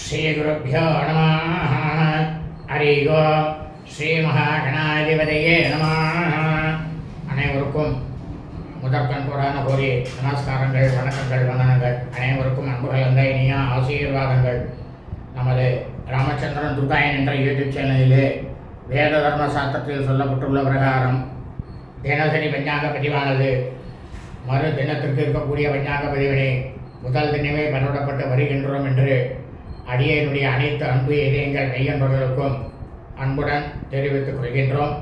ஸ்ரீகுருப்போ நம ஹரி ஓ ஸ்ரீ மகாகணாதிபதியே நம. அனைவருக்கும் முதற்கண் கூடான கோரி நமஸ்காரங்கள் வணக்கங்கள் வந்தனங்கள். அனைவருக்கும் அன்புகளந்த இனிய ஆசீர்வாதங்கள். நமது ராமச்சந்திரன் துர்காயன் என்ற யூடியூப் சேனலிலே வேத தர்ம சாஸ்திரத்தில் சொல்லப்பட்டுள்ள பிரகாரம் தினசரி பஞ்சாங்க பதிவானது. மறு தினத்திற்கு இருக்கக்கூடிய பஞ்சாங்க பதிவினை முதல் தினமே பரவிடப்பட்டு வருகின்றோம் என்று அடியனுடைய அனைத்து அன்பு இதயங்கள் மெய்யன்பர்களுக்கும் அன்புடன் தெரிவித்துக் கொள்கின்றோம்.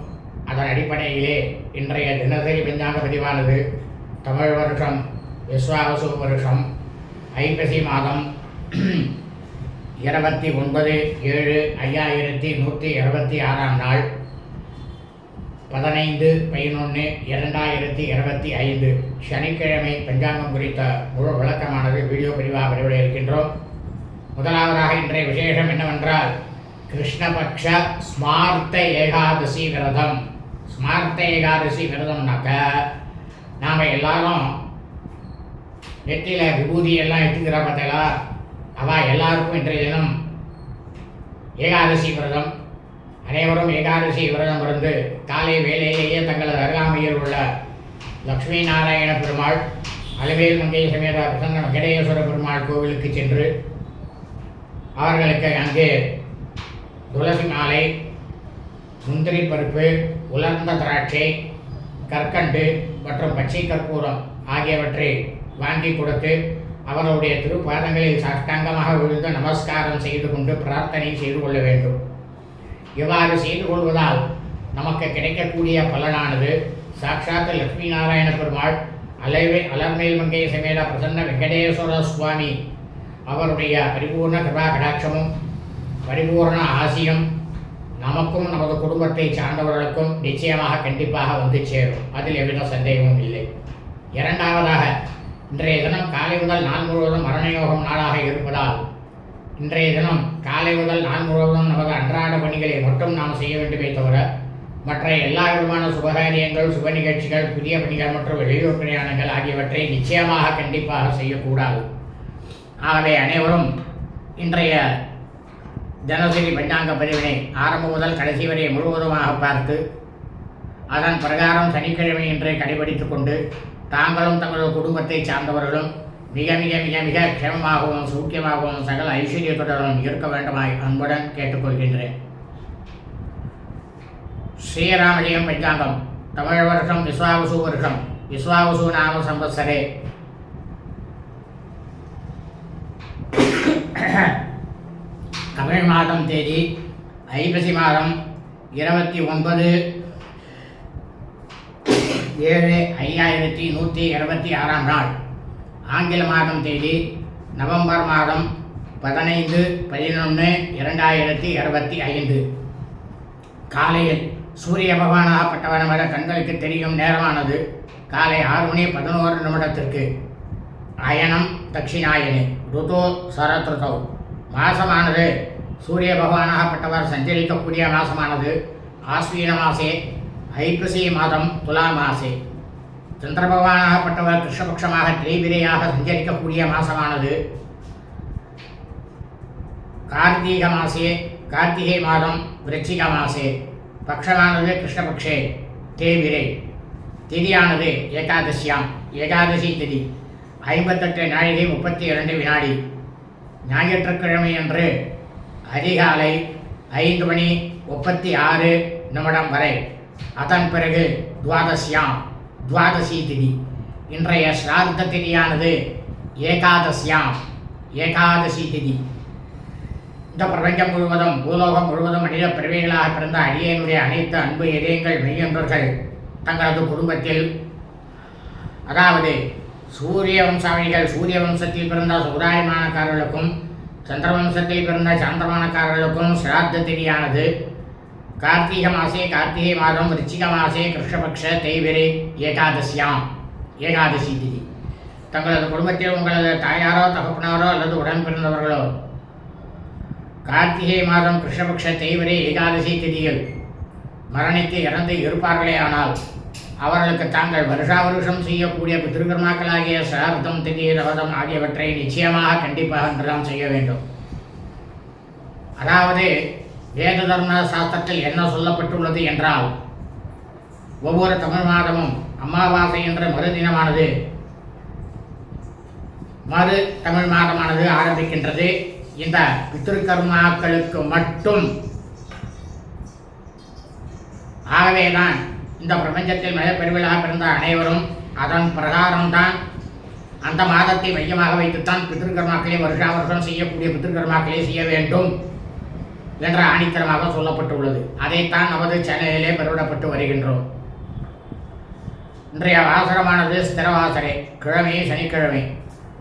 அதன் அடிப்படையிலே இன்றைய தினசரி விஞ்ஞான பதிவானது தமிழ் வருஷம் விஸ்வாவசு வருஷம் ஐப்பசி மாதம் இருபத்தி ஒன்பது ஏழு ஐயாயிரத்தி நூற்றி இருபத்தி ஆறாம் நாள் பதினைந்து பதினொன்று இரண்டாயிரத்தி இருபத்தி ஐந்து. சனிக்கிழமை பஞ்சாங்கம் குறித்த முழு விளக்கமானது வீடியோ பதிவாக வெளியிட இருக்கின்றோம் முதலாவதாக இன்றைய விசேஷம் என்னவென்றால் கிருஷ்ணபக்ஷ ஸ்மார்த்த ஏகாதசி விரதம். ஸ்மார்த்த ஏகாதசி விரதம்னாக்க நாம் எல்லாரும் நெற்றியில் விபூதி எல்லாம் எடுத்துக்கிறா பார்த்தீங்களா? அவள் எல்லாருக்கும் இன்றைய தினம் ஏகாதசி விரதம். அனைவரும் ஏகாதசி விரதம் இருந்து காலை வேலையிலேயே தங்களது அருகாமையில் உள்ள லக்ஷ்மி நாராயண பெருமாள் அலுவேல் மங்கை சமேத பிரசன்ன வெங்கடேஸ்வர பெருமாள் கோவிலுக்கு சென்று அவர்களுக்கு அங்கே துளசி மாலை முந்திரி பருப்பு உலர்ந்த திராட்சை கற்கண்டு மற்றும் பச்சை கற்பூரம் ஆகியவற்றை வாங்கி கொடுத்து அவருடைய திருப்பாதங்களில் சாஷ்டாங்கமாக விழுந்து நமஸ்காரம் செய்து கொண்டு பிரார்த்தனை செய்து கொள்ள வேண்டும். இவ்வாறு செய்து கொள்வதால் நமக்கு கிடைக்கக்கூடிய பலனானது சாட்சாத் லட்சுமி நாராயண பெருமாள் அலைவே அலர்மேல் மங்கை சமேத பிரசன்ன வெங்கடேஸ்வர சுவாமி அவருடைய பரிபூர்ண கிருபா கடாட்சமும் பரிபூர்ண ஆசியும் நமக்கும் நமது குடும்பத்தை சார்ந்தவர்களுக்கும் நிச்சயமாக கண்டிப்பாக வந்து சேரும். அதில் எவ்வித சந்தேகமும் இல்லை. இரண்டாவதாக இன்றைய தினம் காலை முதல் நாள் முழுவதும் மரணயோகம் நாளாக இருப்பதால் இன்றைய தினம் காலை முதல் நாள் முழுவதும் நமது அன்றாட பணிகளை மட்டும் நாம் செய்ய வேண்டுமே தவிர மற்ற எல்லா விதமான சுபகாரியங்கள் சுப நிகழ்ச்சிகள் புதிய பணிகள் மற்றும் வெளியூர் பிரயாணங்கள் ஆகியவற்றை நிச்சயமாக கண்டிப்பாக செய்யக்கூடாது. ஆகவே அனைவரும் இன்றைய தினசரி பஞ்சாங்க பதிவினை ஆரம்பம் முதல் கடைசி வரை முழுவதுமாக பார்த்து அதன் பிரகாரம் சனிக்கிழமை என்று கடைபிடித்து கொண்டு தாங்களும் தங்களது குடும்பத்தை சார்ந்தவர்களும் மிக மிக மிக மிக க்ஷமமாகவும் சூக்கியமாகவும் சகல ஐஸ்வர்யத்துடனும் இருக்க வேண்டுமாய் அன்புடன் கேட்டுக்கொள்கின்றேன். ஸ்ரீராமலியம் பஞ்சாங்கம் தமிழ் வருஷம் விஸ்வாவசு வருஷம் விஸ்வாவசு நாம சம்பத்சரே. தமிழ் மாதம் தேதி ஐப்பசி மாதம் இருபத்தி ஒன்பது ஏழு ஐயாயிரத்தி நூற்றி இருபத்தி ஆறாம் நாள். ஆங்கில மாதம் தேதி நவம்பர் மாதம் பதினைந்து பதினொன்று இரண்டாயிரத்தி இருபத்தி ஐந்து. காலையில் சூரிய பகவானாகப்பட்டவர் வர கண்களுக்கு தெரியும் நேரமானது காலை ஆறு மணி பதினோரு நிமிடத்திற்கு. அயனம் தட்சிணாயனே ருதோ சரத்ருதௌ. மாசமானது சூரிய பகவானாகப்பட்டவர் சஞ்சரிக்கக்கூடிய மாசமானது ஆஸ்வீன மாசே ஐப்பசி மாதம் துலா மாசே சந்திர பகவானாகப்பட்டவர் கிருஷ்ணபக்ஷமாக திரைவிரையாக சஞ்சரிக்கக்கூடிய மாசமானது கார்த்திக மாசே கார்த்திகை மாதம் விருச்சிக மாசே. பக்ஷமானது கிருஷ்ணபக்ஷே தேவிரை திதியானது ஏகாதசியாம் ஏகாதசி திதி ஐம்பத்தெட்டு நாழிகை முப்பத்தி இரண்டு வினாடி. ஞாயிற்றுக்கிழமை அன்று அதிகாலை ஐந்து மணி முப்பத்தி ஆறு நிமிடம் வரை. அதன் பிறகு துவாதசியாம் துவாதசி திதி. இன்றைய ஸ்ரார்த்த திதியானது ஏகாதசியாம் ஏகாதசி திதி. இந்த பிரபஞ்சம் முழுவதும் பூலோகம் முழுவதும் மனித பிறவிகளாக பிறந்த அடியனுடைய அனைத்து அன்பு இதயங்கள் மெய்யன்றர்கள் தங்களது குடும்பத்தில். அதாவது சூரிய வம்சாவளிகள் சூரிய வம்சத்தில் பிறந்த சமுதாயமானக்காரர்களுக்கும் சந்திரவம்சத்தில் பிறந்த சாந்திரமானக்காரர்களுக்கும் சிராத்த திதியானது கார்த்திகை மாசே கார்த்திகை மாதம் ரிச்சிக மாசே கிருஷ்ணபக்ஷ தெய்வரே ஏகாதசியாம். ஏகாதசி திதி. தங்களது குடும்பத்தில் உங்களது தாயாரோ தகப்பனாரோ அல்லது உடன் பிறந்தவர்களோ கார்த்திகை மாதம் கிருஷ்ணபக்ஷ தெய்வரே ஏகாதசி திதியில் மரணித்து இறந்து இருப்பார்களே ஆனால் அவர்களுக்கு தாங்கள் வருஷா வருஷம் செய்யக்கூடிய பித்திருக்கர்மாக்களாகிய சிரார்த்தம் திதி ரவதம் ஆகியவற்றை நிச்சயமாக கண்டிப்பாக என்றுதான் செய்ய வேண்டும். அதாவது வேத தர்ம சாஸ்திரத்தில் என்ன சொல்லப்பட்டுள்ளது என்றால் ஒவ்வொரு தமிழ் மாதமும் அமாவாசை என்ற மறுதினமானது மறு தமிழ் மாதமானது ஆரம்பிக்கின்றது. இந்த பித்திருக்கர்மாக்களுக்கு மட்டும் ஆகவேதான் இந்த பிரபஞ்சத்தில் மிக பெருவிழா பிறந்த அனைவரும் அதன் பிரகாரம்தான். அந்த மாதத்தை மையமாக வைத்துத்தான் பித்திருக்கர்மாக்களை வருஷா வருஷம் செய்யக்கூடிய பித்திருக்கர்மாக்களை செய்ய வேண்டும் என்ற ஆணித்தரமாக சொல்லப்பட்டுள்ளது. அதைத்தான் நமது சென்னையிலே பெருவிடப்பட்டு வருகின்றோம். இன்றைய வாசரமானது ஸ்திரவாசரே கிழமை சனிக்கிழமை.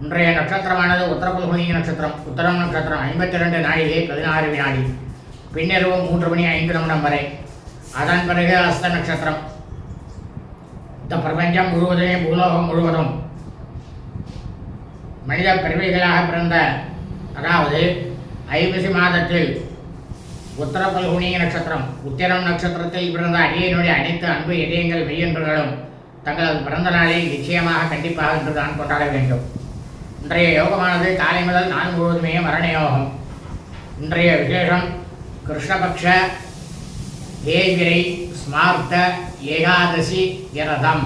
இன்றைய நட்சத்திரமானது உத்தரபுல்குனி நட்சத்திரம். உத்தரம் நட்சத்திரம் ஐம்பத்தி ரெண்டு நாழிகை பதினாறு வினாடி. பின்னிரவு மூன்று மணி ஐந்து நிமிடம் வரை. அதன் பிறகு அஸ்த நட்சத்திரம். இந்த பிரபஞ்சம் முழுவதுமே பூலோகம் முழுவதும். மனித பிறவிகளாக பிறந்த அதாவது ஐப்பசி மாதத்தில் உத்தர பல்குனி நட்சத்திரம் உத்திரம் நட்சத்திரத்தில் பிறந்த அடியனுடைய அனைத்து அன்பு இதயங்கள் மெய்யன்றுகளும் தங்களது பிறந்த நாளை நிச்சயமாக கண்டிப்பாக இன்று தான் கொண்டாட வேண்டும். இன்றைய யோகமானது காலை முதல் நான் முழுவதுமே மரண யோகம். இன்றைய விசேஷம் கிருஷ்ணபக்ஷ தேவிரை ஸ்மார்த்த ஏகாதசி விரதம்.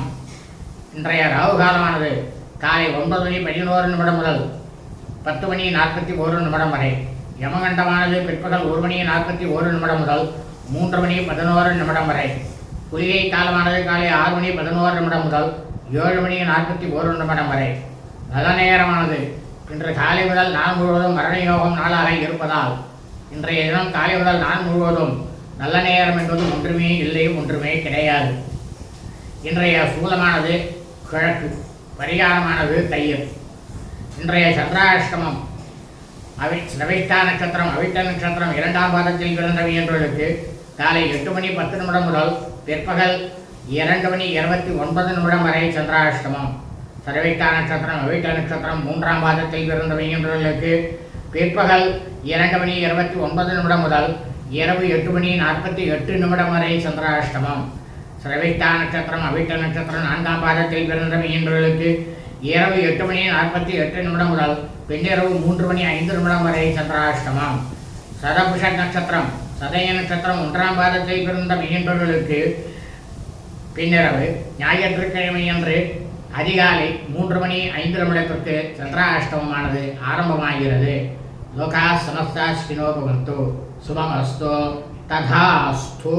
இன்றைய ராகு காலமானது காலை ஒன்பது மணி பதினோரு நிமிடம் முதல் பத்து மணி நாற்பத்தி ஒரு நிமிடம் வரை. யமகண்டமானது பிற்பகல் ஒரு மணி நாற்பத்தி ஒரு நிமிடம் முதல் மூன்று மணி பதினோரு நிமிடம் வரை. குளிகை காலமானது காலை ஆறு மணி பதினோரு நிமிடம் முதல் ஏழு மணி நாற்பத்தி ஒரு நிமிடம் வரை. நல்ல நேரமானது இன்று காலை முதல் நான் முழுவதும் மரண யோகம் நாளாக இருப்பதால் இன்றைய தினம் காலை முதல் நான் முழுவதும் நல்ல நேரம் என்பது ஒன்றுமே இல்லை ஒன்றுமே கிடையாது. இன்றைய சூலமானது கிழக்கு பரிகாரமானது தையல். இன்றைய சந்திராஷ்டமம் அவி சிரவைத்தா நட்சத்திரம் அவிட்ட நட்சத்திரம் இரண்டாம் பாதத்தில் பிறந்தவை என்பவர்களுக்கு காலை எட்டு மணி பத்து நிமிடம் முதல் பிற்பகல் இரண்டு மணி இருபத்தி ஒன்பது நிமிடம் வரை சந்திராஷ்டமம். சரவிட்டா நட்சத்திரம் அவிட்ட நட்சத்திரம் மூன்றாம் பாதத்தில் பிறந்தவை என்பவர்களுக்கு பிற்பகல் இரண்டு மணி இருபத்தி ஒன்பது நிமிடம் முதல் இரவு எட்டு மணி நாற்பத்தி எட்டு நிமிடம் வரை சந்திராஷ்டமம். சிரவிட்டா நட்சத்திரம் அவிட்ட நட்சத்திரம் நான்காம் பாதத்தில் பிறந்த மீன்களுக்கு இரவு எட்டு மணி நாற்பத்தி எட்டு நிமிடம் முதல் பின்னிரவு மூன்று மணி ஐந்து நிமிடம் வரை சந்திராஷ்டமம். சதபுஷ நட்சத்திரம் சதய நட்சத்திரம் ஒன்றாம் பாதத்தில் பிறந்த மீன்பர்களுக்கு பின்னிரவு ஞாயிற்றுக்கிழமை அன்று அதிகாலை மூன்று மணி ஐந்து நிமிடத்திற்கு சந்திராஷ்டமமானது ஆரம்பமாகிறது. லோகா சமஸ்தா ஸ்பினோபவந்தோ శుభమస్తు తథాస్తు